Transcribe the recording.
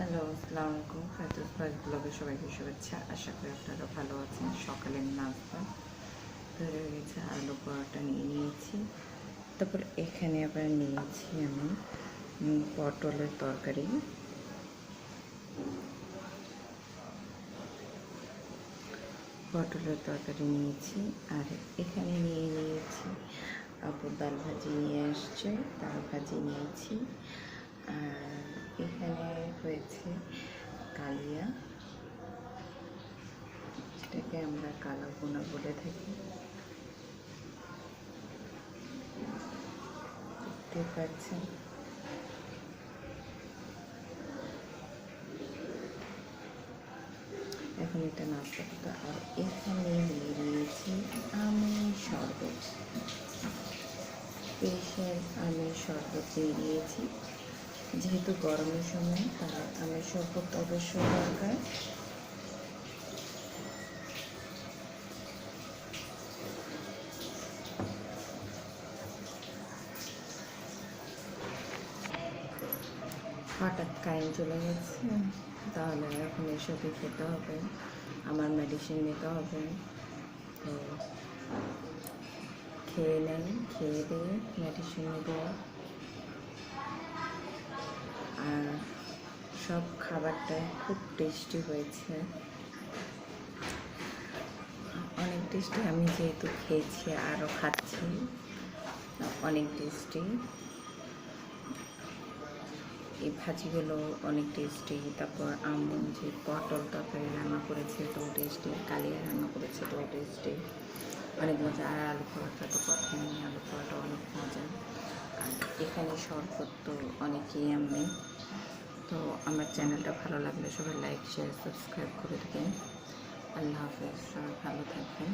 Hello আসসালামু আলাইকুম ফাইতুস ভাই ব্লগে সবাইকে শুভেচ্ছা। আশা করি আপনারা ভালো আছেন। সকালের নাস্তা তৈরি হয়ে গেছে, আলু পরোটা নিয়ে নিয়েছি। তারপর এখানে আবার নিয়েছি আমি পটলের তরকারি। পটলের তরকারি নিয়েছি, আর এখানে নিয়ে নিয়েছি আপু ডাল ভাজি নিয়ে আসছে। ডাল ভাজি নিয়েছি। হয়েছে কালিয়া। যেটাকে আমরা কালো বোনা বলে থাকি। দেখতে পাচ্ছেন? এখন এটা নাস্তা আর এখানে নিয়ে নিয়েছি আমি শরবত। স্পেশাল আমের শরবত নিয়ে নিয়েছি যেহেতু গরমের সময় আমের শরবত অবশ্যই দরকার। হঠাৎ কারেন্ট চলে গেছে তাহলে এখন এসবই খেতে হবে আমার মেডিসিন নিতে হবে। তো খেয়ে নেন খেয়ে দিয়ে মেডিসিন নেব সব খাবারটাই খুব টেস্টি হয়েছে। অনেক টেস্টি, আমি যেহেতু খেয়েছি আরও খাচ্ছি, অনেক টেস্টি। এই ভাজিগুলো অনেক টেস্টি, তারপর আমন যে পটল তরকারি রান্না করেছে এটাও টেস্টি, কালিয়া রান্না করেছে এটাও টেস্টি। অনেক মজা, আর আলু পরোটা তো কথা নেই আলু পরোটা অনেক মজা। আর এখানে শরবত তো অনেকেই আমি তো আমার চ্যানেলটা ভালো লাগলে সবাই লাইক শেয়ার সাবস্ক্রাইব করে দেবেন। আল্লাহ হাফেজ ভালো থাকবেন।